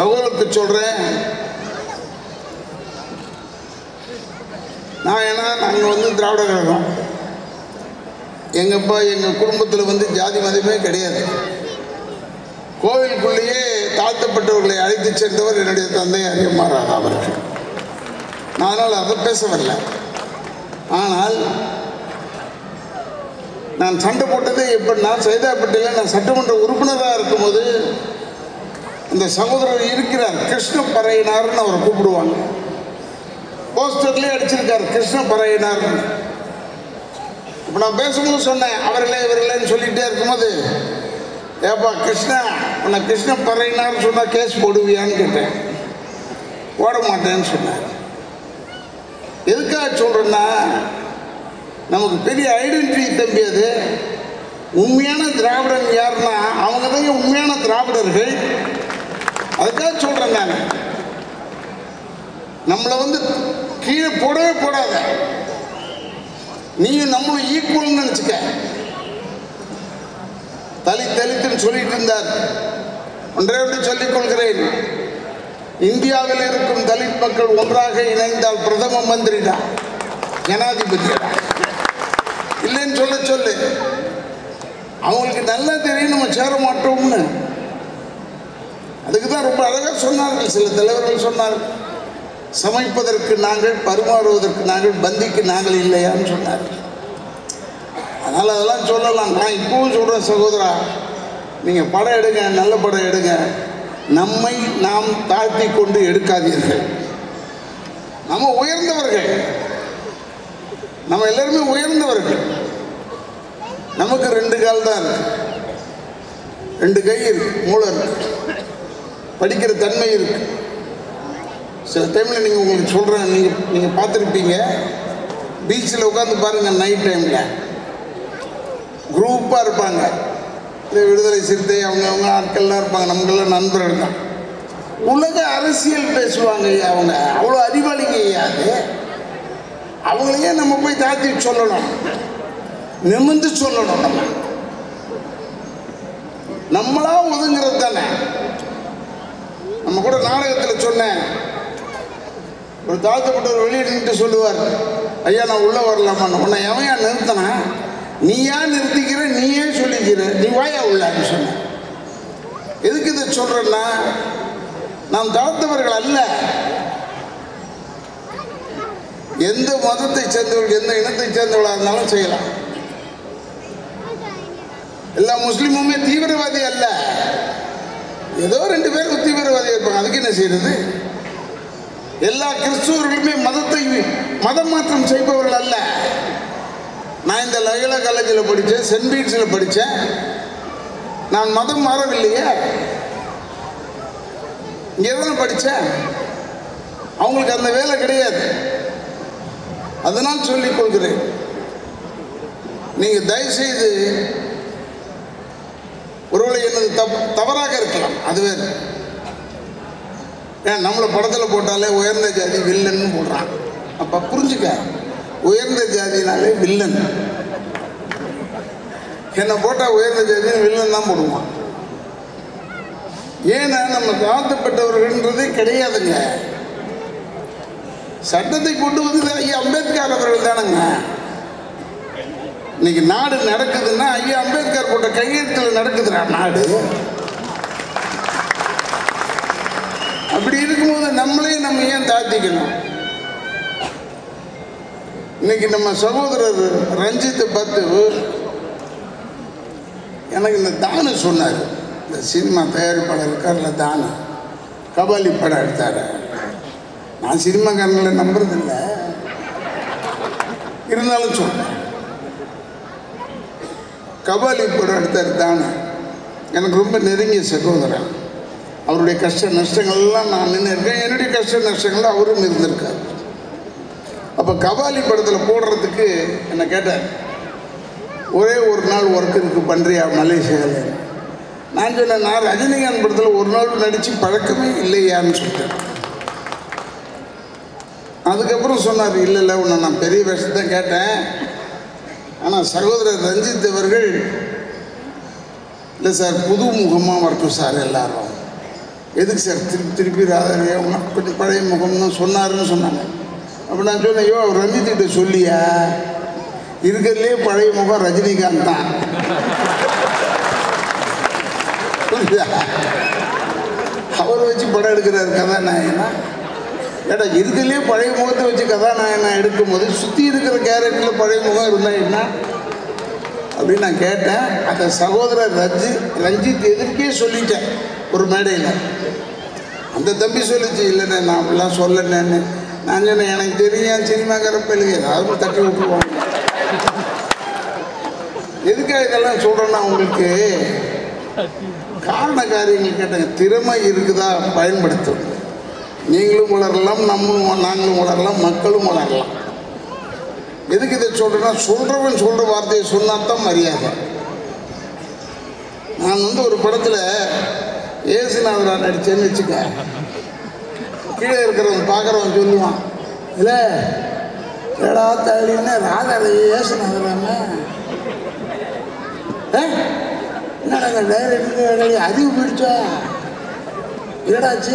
சகோதரருக்கு சொல்கிறேன் நான் ஏன்னா நாங்கள் வந்து திராவிட கழகம். எங்கப்பா எங்கள் குடும்பத்தில் வந்து ஜாதி மதமே கிடையாது. கோவிலுக்குள்ளேயே தாழ்த்தப்பட்டவர்களை அழைத்து சென்றவர் என்னுடைய தந்தை அரியமாறார் அவர்கள். நான் அதனால் அதை பேச வரல ஆனால் நான் சண்டை போட்டது எப்படின்னா சைதாப்பட்டியில் நான் சட்டமன்ற உறுப்பினராக இருக்கும்போது இந்த சகோதரர் இருக்கிறார். கிருஷ்ண பறையினார்னு அவரை கூப்பிடுவாங்க. போஸ்டர்லேயே அடிச்சிருக்கார் கிருஷ்ண பறையினார் இப்போ நான் பேசும்போது சொன்னேன் அவர்களே இவர்களேன்னு சொல்லிகிட்டே இருக்கும்போது ஏப்பா கிருஷ்ணா உன்னை கிருஷ்ண பறையினார்னு சொன்னால் கேஸ் போடுவியான்னு கேட்டேன். போட மாட்டேன்னு சொன்னார். எதுக்காக சொல்கிறேன்னா நமக்கு பெரிய ஐடென்டிட்டி தம்பி அது. உண்மையான திராவிடன் யாருன்னா அவங்க தான் உண்மையான திராவிடர்கள். அதுக்காக சொல்கிறேன் நான். நம்மளை வந்து கீழே போடவே போடாத. நீயும் நம்மளும் ஈக்குவல்னு நினச்சிக்க. தலி தலித்துன்னு சொல்லிட்டு இருந்தார். ஒன்றே ஒன்று சொல்லிக் கொள்கிறேன். இந்தியாவில் இருக்கும் தலித் மக்கள் ஒன்றாக இணைந்தால் பிரதம மந்திரி தான். ஜனாதிபதி. இல்லைன்னு சொல்ல சொல்லு. அவங்களுக்கு நல்லா தெரியும் நம்ம சேர மாட்டோம்னு. தான் ரொம்ப அழகாக சொன்னார்கள் சில தலைவர்கள் சொன்னார்கள் சமைப்பதற்கு நாங்கள் பரிமாறுவதற்கு நாங்கள் பந்திக்கு நாங்கள் இல்லையான்னு சொன்னார் அதனால் அதெல்லாம் சொல்லலாம். நான் இப்பவும் சொல்கிறேன் சகோதரா. நீங்கள் படம் எடுங்க நல்ல படம் எடுங்க. நம்மை நாம் தாழ்த்தி கொண்டு எடுக்காதீர்கள். நம்ம உயர்ந்தவர்கள். நம்ம எல்லாருமே உயர்ந்தவர்கள். நமக்கு ரெண்டு கால் தான் இருக்கு. ரெண்டு கை இருக்கு மூளை இருக்கு. படிக்கிற தன்மை இருக்கு. சில டைமில் நீங்கள் உங்களுக்கு சொல்கிறேன் நீங்கள் நீங்கள் பார்த்துருப்பீங்க. பீச்சில் உட்காந்து பாருங்கள் நைட் டைமில் குரூப்பாக இருப்பாங்க. இந்த விடுதலை சிறுத்தை அவங்க அவங்க ஆட்கள்லாம் இருப்பாங்க நம்மளாம் நண்பர்கள் தான். உலக அரசியல் பேசுவாங்க ஐயா அவங்க. அவ்வளோ அறிவாளிங்க ஐயா அது. அவங்களையே நம்ம போய் தாத்தி சொல்லணும். நிமிந்து சொல்லணும் நம்ம. நம்மளா ஒதுங்கிறது தானே. நம்ம கூட நாடகத்தில் சொன்னேன். ஒரு தாழ்த்தப்பட்டவர் வெளியே நின்று சொல்லுவார் ஐயா நான் உள்ளே வரலாமா? உன்னை எவையா நிறுத்தினா நீயா நிறுத்திக்கிற? நீயே சொல்லிக்கிற. நீ வாயா உள்ளான்னு சொன்ன எதுக்கு இதை சொல்கிறேன்னா நாம் தாழ்த்தவர்கள் அல்ல. எந்த மதத்தை சேர்ந்தவர்கள் எந்த இனத்தை சேர்ந்தவர்களாக இருந்தாலும் செய்யலாம். எல்லா முஸ்லீமுமே தீவிரவாதி அல்ல. ஏதோ ரெண்டு பேருக்கு தீவிரவாதி இருப்பாங்க. அதுக்கு என்ன செய்யறது? எல்லா கிறிஸ்துவர்களுமே மதத்தை மதம் மாற்றம் செய்பவர்கள் அல்ல. நான் இந்த லயல காலேஜில் படித்தேன் சென்ட் பீட்ஸில் படித்தேன். நான் மதம் மாறவில்லையே. இங்கே தானே படித்தேன். அவங்களுக்கு அந்த வேலை கிடையாது. அதனால் சொல்லிக் கொள்கிறேன். நீங்கள் தயவுசெய்து ஒருவேளை என்னது தப் தவறாக இருக்கலாம். அது வேறு. ஏன் நம்மளை படத்தில் போட்டாலே உயர்ந்த ஜாதி வில்லன்னு போடுறான் அப்போ புரிஞ்சுக்க உயர்ந்த ஜாதினாலே வில்லன். என்னை போட்டால் உயர்ந்த ஜாதின்னு வில்லன் தான் போடுவான். ஏன்னா நம்ம தாழ்த்தப்பட்டவர்கள்ன்றதே கிடையாதுங்க. சட்டத்தை கொண்டு வந்தது ஐயா அம்பேத்கர் அவர்கள் தானேங்க. இன்னைக்கு நாடு நடக்குதுன்னா ஐயா அம்பேத்கர் போட்ட கையெழுத்தில் நடக்குதுடா நாடு. அப்படி இருக்கும்போது நம்மளே நம்ம ஏன் தாத்திக்கணும்? இன்னைக்கு நம்ம சகோதரர் ரஞ்சித்தை பார்த்து எனக்கு இந்த தானு சொன்னார். இந்த சினிமா தயாரிப்பாளர் இருக்கார்ல தானு. கபாலி படம் எடுத்தார். நான் சினிமாக்காரங்களை நம்புறதில்ல. இருந்தாலும் சொன்னேன் கபாலி படம் எடுத்தார் தானே? எனக்கு ரொம்ப நெருங்கிய சகோதரன் அவருடைய கஷ்ட நஷ்டங்கள்லாம் நான் நின்று இருக்கேன் என்னுடைய கஷ்ட நஷ்டங்கள் அவரும் இருந்திருக்கார். அப்போ கபாலி படத்தில் போடுறதுக்கு என்னை கேட்டார்? ஒரே ஒரு நாள் ஒர்க் இருக்குது பண்ணுறியா மலேசியாவில் நான் சொன்னேன் நான் ரஜினிகாந்த் படத்தில் ஒரு நாள் நடித்து பழக்கமே இல்லையான்னு சொல்லிட்டேன் அதுக்கப்புறம் சொன்னார் இல்லை இல்லை உன்னை நான் பெரிய வேஷத்தை கேட்டேன். ஆனால் சகோதரர் ரஞ்சித் அவர்கள் இல்லை சார் புது முகமாக வரட்டும் சார் எல்லாரும். எதுக்கு சார் திருப்பி திருப்பி ராதாரியா கொஞ்சம் பழைய முகம்னு சொன்னாருன்னு சொன்னாங்க. அப்போ நான் சொன்னேன் ஐயோ ரஞ்சித்திட்ட சொல்லியா? இருக்கிறதுலே பழைய முகம் ரஜினிகாந்த் தான். அவர் வச்சு படம் எடுக்கிறார் கதாநாயகனா? ஏடா இதுலேயே பழைய முகத்தை வச்சு கதாநாயகனா எடுக்கும்போது சுற்றி இருக்கிற கேரக்டரில் பழைய முகம் இருந்தால் என்ன? அப்படின்னு நான் கேட்டேன். அந்த சகோதரர் ரஞ்சி ரஞ்சித் எதிர்க்கே சொல்லிட்டேன் ஒரு மேடையில். அந்த தம்பி சொல்லிச்சு இல்லைண்ணே நான் அப்படிலாம் சொல்லணேன்னு நான் சொன்னேன் எனக்கு தெரியும் சினிமாக்கார பிள்ளைங்க. ஏதாவது தட்டி விட்டுருவாங்க. எதுக்காக இதெல்லாம் சொல்கிறேன்னா உங்களுக்கு? காரண காரியங்கள் கேட்டாங்க. திறமை இருக்குதா? பயன்படுத்தும். நீங்களும் வளரலாம் நம்மளும் நாங்களும் வளரலாம் மக்களும் வளரலாம் எதுக்கு இதை சொல்கிறேன்னா சொல்கிறவன் சொல்கிற வார்த்தையை சொன்னால் தான் மரியாதை. நான் வந்து ஒரு படத்தில் ஏசுநாதரா நடித்தேன்னு வச்சுக்க. கீழே இருக்கிறவன் பார்க்குறவன் சொல்லுவான் இல்லை ஏடா தள்ளின்னு ராதாவை ஏ என்னடா டைரக்டர் அறிவு பிடிச்சா? என்னடாச்சு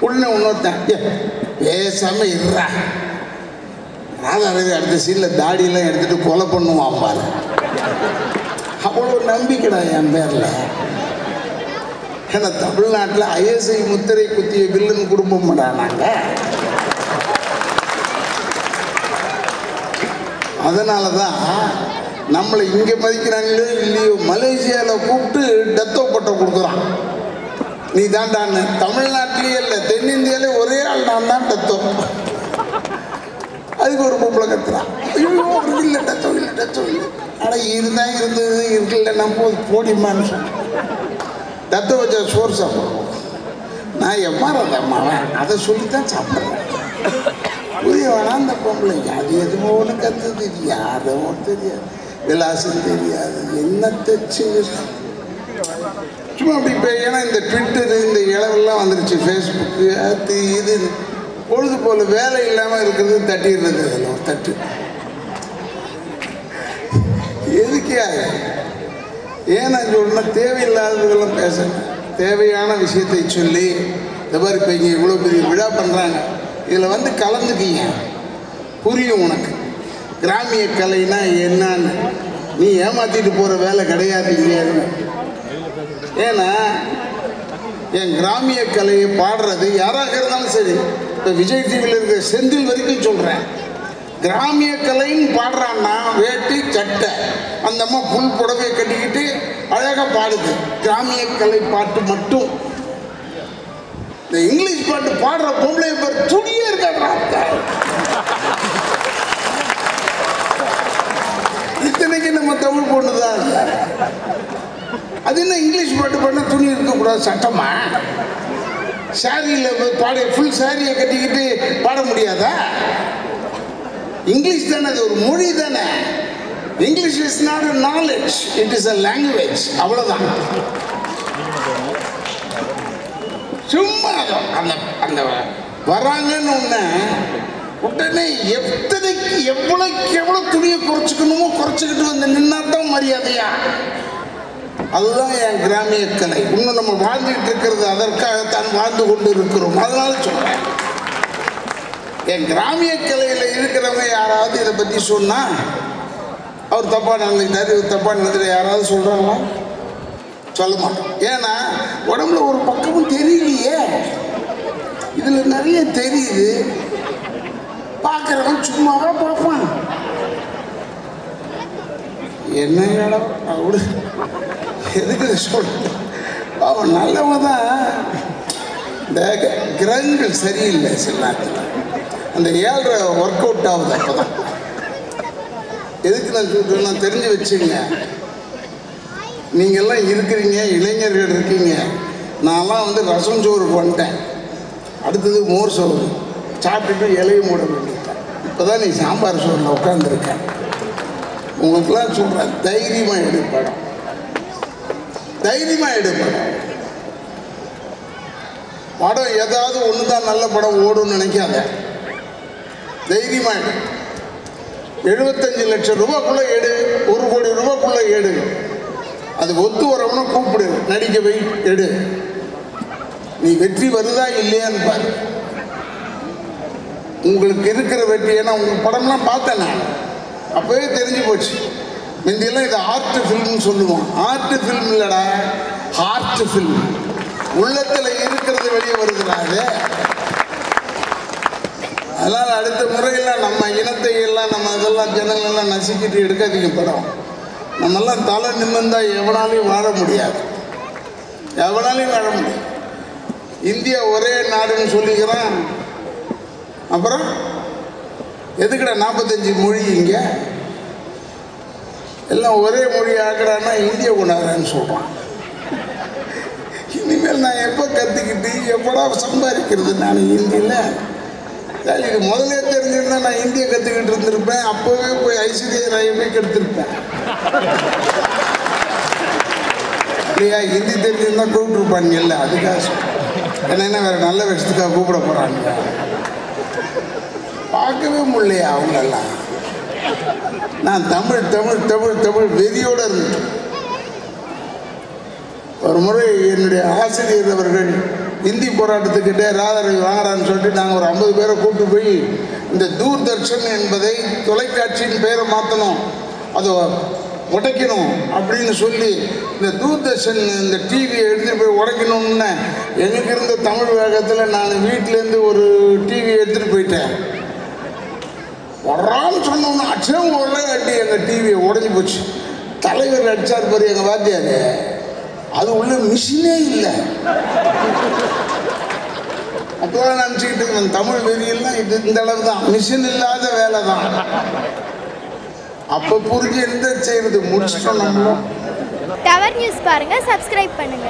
உடனே இன்னொருத்தன் "ஏ, பேசாம இருறா ராதாரவி அடுத்த சீனில் தாடியெல்லாம் எடுத்துட்டு கொலை பண்ணுவான் பாரு. அவ்வளோ நம்பிக்கைடா என் பேரில். ஏன்னா தமிழ்நாட்டில் ஐஎஸ்ஐ முத்திரை குத்திய வில்லன் குடும்பம்டா நாங்கள் அதனால தான் நம்மளை இங்கே மதிக்கிறாங்களோ இல்லையோ மலேசியாவில் கூப்பிட்டு நீ தான் தமிழ்நாட்டிலேயே இல்லை தென்னிந்தியாலே ஒரே ஆள் நான் தான் டத்தோம் அதுக்கு ஒரு பொம்பளை கத்துறான் ஐயோ இல்லை டத்தோ இல்லை டத்தோ இல்லை. ஆனால் இருந்தா இருந்தது இருக்குல்ல நம்ம போடிமான்னு சொன்னேன். டத்த வச்ச சோறு சாப்பிடுவோம் நான் எம்மாறதம்மா அதை சொல்லித்தான் சாப்பிட்றேன். புரிய வேணாம் அந்த பொம்பளைங்க அது எதுவும் ஒன்று கற்று தெரியாது ஒன்று தெரியாது. விலாசம் தெரியாது. என்ன தச்சு சும்மா அப்படி இப்போ ஏன்னா இந்த ட்விட்டரு இந்த இளவெல்லாம் வந்துருச்சு. ஃபேஸ்புக்கு அது இது. பொழுது போல் வேலை இல்லாமல் இருக்கிறது தட்டிடுறது அதில் ஒரு தட்டு. எதுக்கே ஏன் நான் சொல்றேன்னா தேவையில்லாததெல்லாம் பேசணும் தேவையான விஷயத்தை சொல்லி இந்த மாதிரி இப்போ இங்கே இவ்வளோ பெரிய விழா பண்ணுறாங்க இதில் வந்து கலந்துக்கிங்க. புரியும் உனக்கு. கிராமிய கலைனா என்னன்னு. நீ ஏமாற்றிட்டு போகிற வேலை கிடையாது இல்லையான்னு ஏன்னா என் கிராமிய கலையை பாடுறது யாராக இருந்தாலும் சரி இப்போ விஜய் டிவியில் இருக்கிற செந்தில் வரைக்கும் சொல்கிறேன் கிராமிய கலைன்னு பாடுறான்னா வேட்டி சட்டை அந்த அம்மா புல் புடவையை கட்டிக்கிட்டு அழகாக பாடுது. கிராமிய கலை பாட்டு மட்டும். இந்த இங்கிலீஷ் பாட்டு பாடுற பொம்பளை பேர் துணியே இருக்காங்க இத்தனைக்கு நம்ம தமிழ் பொண்ணு தான் அது என்ன இங்கிலீஷ் பாட்டு பண்ண துணி இருக்கக்கூடாது சட்டமா? சாரியில் பாட ஃபுல் சாரியை கட்டிக்கிட்டு பாட முடியாதா? இங்கிலீஷ் தானே அது ஒரு மொழி தானே. English is not a knowledge it is a language அவ்வளோதான் சும்மா அந்த அந்த வராங்கன்னு ஒன்று உடனே எத்தனைக்கு எவ்வளோக்கு எவ்வளோ துணியை குறைச்சிக்கணுமோ குறைச்சிக்கிட்டு வந்து நின்னா தான் மரியாதையா? அதுதான் என் கிராமிய கலை. இன்னும் நம்ம வாழ்ந்துட்டு இருக்கிறது அதற்காகத்தான் வாழ்ந்து கொண்டு இருக்கிறோம் அதனால சொல்றேன். என் கிராமிய கலையில் இருக்கிறவங்க யாராவது இதை பற்றி சொன்னா அவர் தப்பா நடந்துக்கிட்டாரு இவர் தப்பா நடந்துட்டு யாராவது சொல்றாங்களா? சொல்ல மாட்டோம். ஏன்னா உடம்புல ஒரு பக்கமும் தெரியலையே. இதில் நிறைய தெரியுது. பார்க்குறவன் சும்மாவே பார்ப்பான். என்ன இடம் அவடு எதுக்கு சொல்ல அவன் நல்லவன் தான் இந்த கிரகங்கள் சரியில்லை சில நேரத்தில். அந்த ஏழரை ஒர்க் அவுட் ஆகுது அப்போதான். எதுக்கு நான் சொல்றேன்னா தெரிஞ்சு வச்சுங்க. நீங்கள்லாம் இருக்கிறீங்க இளைஞர்கள் இருக்கீங்க. நான்லாம் வந்து ரசம் சோறு பண்ணிட்டேன். அடுத்தது மோர் சோறு. சாப்பிட்டுட்டு இலையை மூட வேண்டியிருக்கேன் இப்போ தான் நீ சாம்பார் சோறில் உட்காந்துருக்கேன் உங்களுக்குலாம் சொல்கிறேன் தைரியமாக எடுப்படம் தைரியமாக எடு படம் ஏதாவது ஒன்று தான் நல்ல படம் ஓடும்னு நினைக்காத. தைரியமாக எடு எழுபத்தஞ்சு லட்சம் ரூபாய்க்குள்ளே எடு ஒரு கோடி ரூபாய்க்குள்ளே எடு அது ஒத்து வரவன கூப்பிடு நடிக்க வை எடு. நீ வெற்றி வருதா இல்லையான்னு பாரு. உங்களுக்கு இருக்கிற வெற்றி ஏன்னா உங்க படம்லாம் பார்த்தேன் நான். அப்போவே தெரிஞ்சு போச்சு. முந்தியெல்லாம் இது ஆர்ட் ஃபில்ம்னு சொல்லுவோம். ஆர்ட் ஃபில்ம் இல்லடா. ஹார்ட் ஃபில்ம் உள்ளத்தில் இருக்கிறது வெளியே வருகிறாரு அதனால் அடுத்த முறையில் நம்ம இனத்தை எல்லாம் நம்ம இதெல்லாம் ஜனங்களெல்லாம் நசுக்கிட்டு எடுக்காதீங்க படம். நம்மெல்லாம் தலை நிமிர்ந்தால் எவனாலையும் வாழ முடியாது. எவனாலையும் வாழ முடியாது. இந்தியா ஒரே நாடுன்னு சொல்லிக்கிறான். அப்புறம்? எதுக்கடா நாற்பத்தஞ்சு மொழி இங்கே? எல்லாம் ஒரே மொழி ஆக்குறான்னா இந்திய கொண்டாடுறேன்னு சொல்கிறான் இனிமேல் நான் எப்போ கற்றுக்கிட்டு எப்படா சம்பாதிக்கிறது நான் ஹிந்தியில்? இது முதலே தெரிஞ்சிருந்தா நான் இந்திய கற்றுக்கிட்டு இருந்திருப்பேன். அப்போவே போய் ஐஸ்வர்யா ராயை போய் கெடுத்திருப்பேன் இல்லையா ஹிந்தி தெரிஞ்சிருந்தா கூப்பிட்டுருப்பானுங்கல்ல அதுக்காக சொல்றேன். ஏன்னா என்ன வேறு நல்ல விஷயத்துக்காக கூப்பிட போகிறாங்க பார்க்கவே முடியலையா அவங்களெல்லாம்? நான் தமிழ் தமிழ் தமிழ் தமிழ் வெறியோடு இருந்தேன் ஒரு முறை என்னுடைய ஆசிரியர் அவர்கள் இந்தி போராட்டத்துக்கிட்டே ராதரவி வாங்குறான்னு சொல்லிட்டு நாங்கள் ஒரு ஐம்பது பேரை கூப்பிட்டு போய் இந்த தூர்தர்ஷன் என்பதை தொலைக்காட்சியின் பெயரை மாற்றணும் அதை உடைக்கணும் அப்படின்னு சொல்லி இந்த தூர்தர்ஷன் இந்த டிவியை எடுத்துகிட்டு போய் உடைக்கணும்னு எனக்கு இருந்த தமிழ் வேகத்தில் நான் வீட்டிலேருந்து ஒரு டிவி எடுத்துகிட்டு போயிட்டேன். வர்றான்னு சொன்னோம்னா அச்சம் ஒரே அடி எங்கள் டிவியை உடஞ்சி போச்சு. தலைவர் அடித்தார் பாரு எங்கள் வாத்தியார். அது உள்ள மிஷினே இல்லை. அப்போதான் நினச்சிக்கிட்டு இருக்கேன் தமிழ் வெறியெல்லாம் இது இந்த அளவு தான் மிஷின் இல்லாத வேலை தான். அப்போ புரிஞ்சு எந்த செய்யறது? முடிச்சிட்டோம் நம்மளும். டவர் நியூஸ் பாருங்க சப்ஸ்கிரைப் பண்ணுங்க.